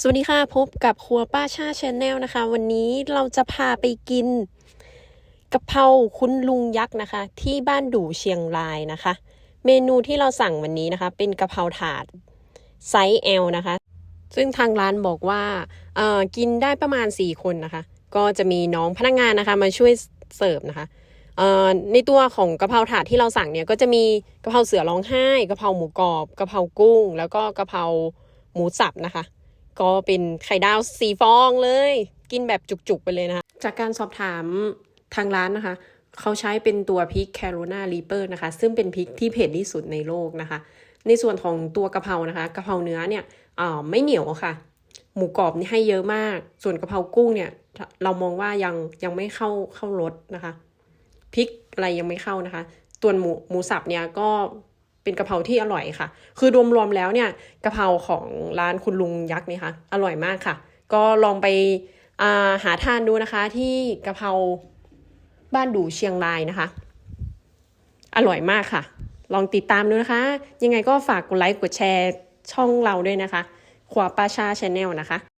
สวัสดีค่ะ พบกับครัวป้าชาชาแนลนะคะ วันนี้เราจะพาไปกินกะเพราคุณลุงยักษ์นะคะ ที่บ้านดูเชียงรายนะคะ เมนูที่เราสั่งวันนี้นะคะ เป็นกะเพราถาดไซส์ L นะคะ ซึ่งทางร้านบอกว่าเอ่อกินได้ประมาณ 4 คนนะคะ ก็จะมีน้องพนักงานนะคะ มาช่วยเสิร์ฟนะคะเอ่อในตัวของกะเพราถาดที่เราสั่งเนี่ยก็จะมีกะเพราเสือร้องไห้กะเพราหมูกรอบกะเพรากุ้ง แล้วก็กะเพราหมูสับนะคะ ก็เป็นไข่ดาวสีฟองเลย กินแบบจุกๆไปเลยนะคะจากการสอบถามทางร้านนะคะ เขาใช้เป็นตัวพริกแคโรนารีเปอร์นะคะ ซึ่งเป็นพริกที่เผ็ดที่สุดในโลกนะคะ ในส่วนของตัวกะเพรานะคะกะเพราเนื้อเนี่ยอ่าไม่เหนียวค่ะ หมูกรอบนี่ให้เยอะมาก ส่วนกะเพรากุ้งเนี่ย เรามองว่ายังยังไม่เข้าเข้ารสนะคะพริกอะไรยังไม่เข้านะคะ ตัวหมูหมูสับเนี่ยก็ เป็นกะเพราที่อร่อยค่ะ คือรวมๆแล้วเนี่ยกะเพราของร้านคุณลุงยักษ์นี่ค่ะอร่อยมากค่ะ ก็ลองไปาหาทานดูนะคะ ที่กะเพราบ้านดูเชียงรายนะคะ อร่อยมากค่ะ ลองติดตามดูนะคะ ยังไงก็ฝากกดไลค์กดแชร์ช่องเราด้วยนะคะขวาป้าชาชาแนลนะคะ